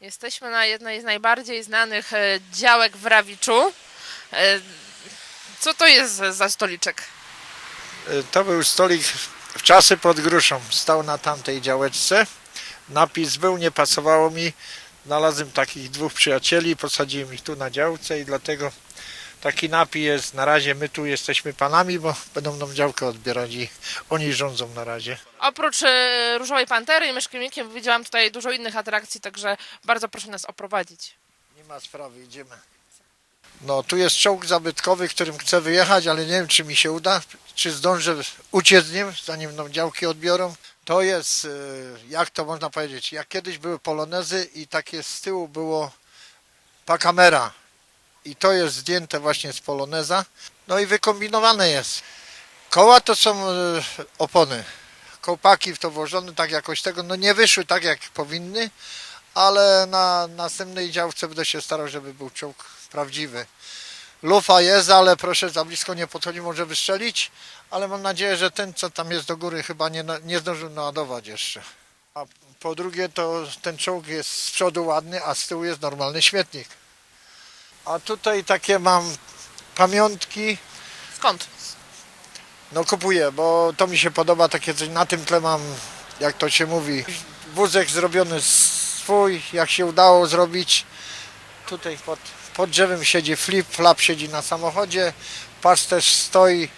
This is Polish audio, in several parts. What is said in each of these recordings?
Jesteśmy na jednej z najbardziej znanych e, działek w Rawiczu. E, Co to jest za stoliczek? Y, To był stolik w czasy pod gruszą. Stał na tamtej działeczce. Napis był, nie pasowało mi. Znalazłem takich dwóch przyjacieli, posadziłem ich tu na działce i dlatego taki napis jest. Na razie my tu jesteśmy panami, bo będą nam działkę odbierać i oni rządzą na razie. Oprócz e, Różowej Pantery i Myszkiewnikiem widziałam tutaj dużo innych atrakcji, także bardzo proszę nas oprowadzić. Nie ma sprawy, idziemy. No, tu jest czołg zabytkowy, którym chcę wyjechać, ale nie wiem, czy mi się uda, czy zdążę uciec z nim, zanim nam działki odbiorą. To jest, y, jak to można powiedzieć, jak kiedyś były polonezy i takie z tyłu było pakamera. I to jest zdjęte właśnie z poloneza. No i wykombinowane jest. Koła to są y, opony. Kołpaki w to włożone, tak jakoś tego, no nie wyszły tak jak powinny, ale na następnej działce będę się starał, żeby był czołg prawdziwy. Lufa jest, ale proszę za blisko nie podchodzi, może wystrzelić, ale mam nadzieję, że ten, co tam jest do góry, chyba nie, nie zdążył naładować jeszcze. A po drugie, to ten czołg jest z przodu ładny, a z tyłu jest normalny śmietnik. A tutaj takie mam pamiątki, Skąd? no kupuję, bo to mi się podoba, takie coś, na tym tle mam, jak to się mówi, wózek zrobiony swój, jak się udało zrobić. Tutaj pod, pod drzewem siedzi flip, flap siedzi na samochodzie, pas też stoi,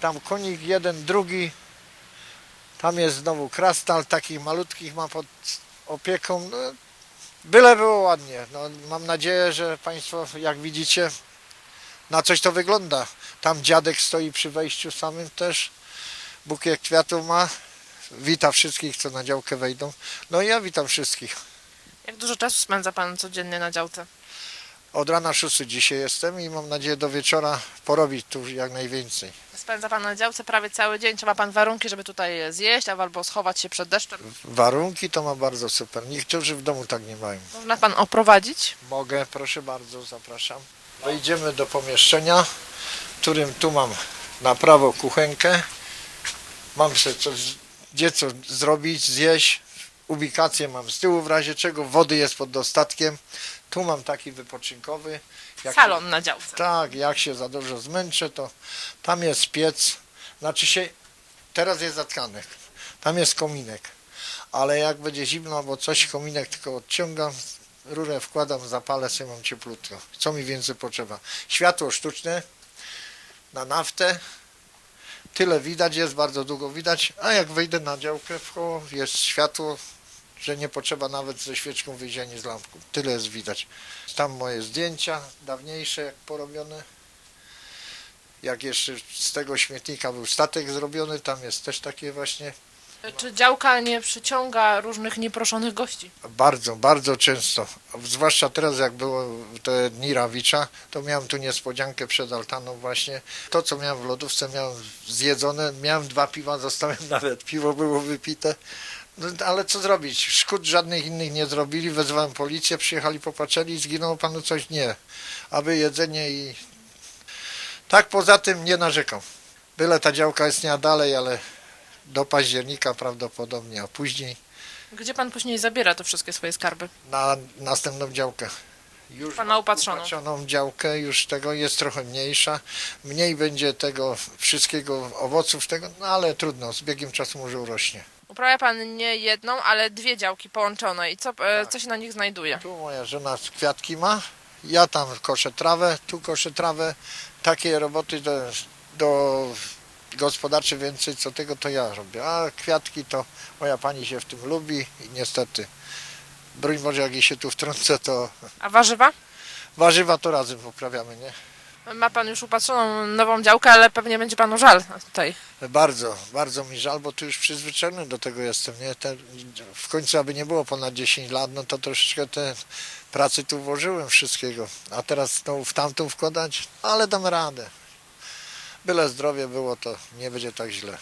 tam konik jeden, drugi, tam jest znowu krastal, takich malutkich ma pod opieką, no, byle było ładnie, no, mam nadzieję, że Państwo, jak widzicie, na coś to wygląda. Tam dziadek stoi przy wejściu samym też. Bukiet kwiatów ma. Wita wszystkich, co na działkę wejdą. No i ja witam wszystkich. Jak dużo czasu spędza Pan codziennie na działce? Od rana 6 dzisiaj jestem i mam nadzieję do wieczora porobić tu jak najwięcej. Spędza Pan na działce prawie cały dzień. Czy ma Pan warunki, żeby tutaj zjeść albo schować się przed deszczem? Warunki to ma bardzo super. Niektórzy w domu tak nie mają. Można Pan oprowadzić? Mogę, proszę bardzo, zapraszam. Wejdziemy do pomieszczenia, w którym tu mam na prawo kuchenkę. Mam sobie coś, gdzie co zrobić, zjeść. Ubikację mam z tyłu w razie czego, wody jest pod dostatkiem. Tu mam taki wypoczynkowy. Jak Salon na działce. tak, jak się za dużo zmęczę, to tam jest piec. Znaczy się, teraz jest zatkany. Tam jest kominek. Ale jak będzie zimno albo coś, kominek tylko odciągam, rurę wkładam, zapalę sobie, mam cieplutko. Co mi więcej potrzeba? Światło sztuczne na naftę. Tyle widać, jest bardzo długo widać, a jak wejdę na działkę w koło, jest światło, że nie potrzeba nawet ze świeczką wyjść ani z lampką. Tyle jest widać. Tam moje zdjęcia dawniejsze, jak porobione. Jak jeszcze z tego śmietnika był statek zrobiony, tam jest też takie właśnie Czy działka nie przyciąga różnych nieproszonych gości? bardzo, bardzo często. Zwłaszcza teraz, jak było te dni Rawicza, to miałem tu niespodziankę przed altaną właśnie. To, co miałem w lodówce, miałem zjedzone. Miałem dwa piwa, zostałem nawet piwo było wypite. No, ale co zrobić? Szkód żadnych innych nie zrobili. Wezwałem policję, przyjechali, popatrzyli, zginęło panu coś? Nie. Aby jedzenie i... Tak poza tym nie narzekam. Byle ta działka istniała dalej, ale do października prawdopodobnie, a później Gdzie Pan później zabiera te wszystkie swoje skarby? na następną działkę. Już Pana upatrzoną. upatrzoną działkę, już tego jest trochę mniejsza. Mniej będzie tego wszystkiego, owoców tego, no ale trudno, z biegiem czasu może urośnie. Uprawia Pan nie jedną, ale dwie działki połączone. I co, e, co się na nich znajduje? Tu moja żona kwiatki ma, ja tam koszę trawę, tu koszę trawę. Takie roboty do, do gospodarcze więcej co tego to ja robię, a kwiatki to moja pani się w tym lubi i niestety, broń Boże jak jej się tu wtrącę, to A warzywa? warzywa to razem uprawiamy, nie? Ma Pan już upatrzoną nową działkę, ale pewnie będzie Panu żal tutaj. Bardzo, bardzo mi żal, bo tu już przyzwyczajony do tego jestem. Nie? Te, w końcu, aby nie było ponad 10 lat, no to troszeczkę te pracy tu włożyłem wszystkiego. A teraz znowu w tamtą wkładać, ale dam radę. Byle zdrowie było, to nie będzie tak źle.